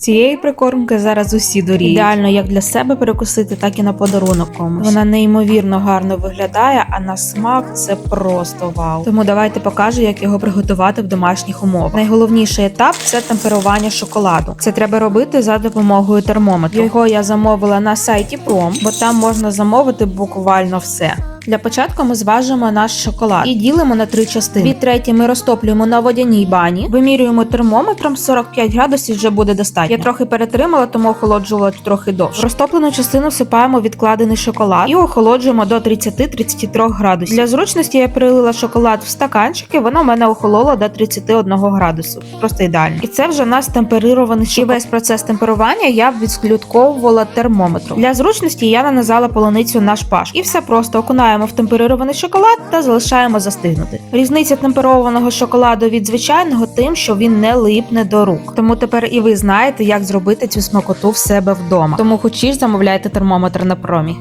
Цієї прикормки зараз усі доріють. Ідеально як для себе перекусити, так і на подарунок комусь. Вона неймовірно гарно виглядає, а на смак це просто вау. Тому давайте покажу, як його приготувати в домашніх умовах. Найголовніший етап це темперування шоколаду. Це треба робити за допомогою термометру. Його я замовила на сайті Prom, бо там можна замовити буквально все. Для початку ми зважимо наш шоколад і ділимо на три частини. Дві треті ми розтоплюємо на водяній бані, вимірюємо термометром 45 градусів вже буде достатньо. Я трохи перетримала, тому охолоджувала трохи довше. В розтоплену частину всипаємо відкладений шоколад і охолоджуємо до 30-33 градусів. Для зручності я перелила шоколад в стаканчики, воно в мене охололо до 31 градусу. Просто ідеально. І це вже у нас темперирований шоколад. І весь процес темперування я відслідковувала термометром. Для зручності я нанизала полуницю на шпаж. І все просто окунаємо в темперирований шоколад та залишаємо застигнути. Різниця темперованого шоколаду від звичайного тим, що він не липне до рук. Тому тепер і ви знаєте, як зробити цю смакоту в себе вдома. Тому хочеш замовляйте термометр на промі.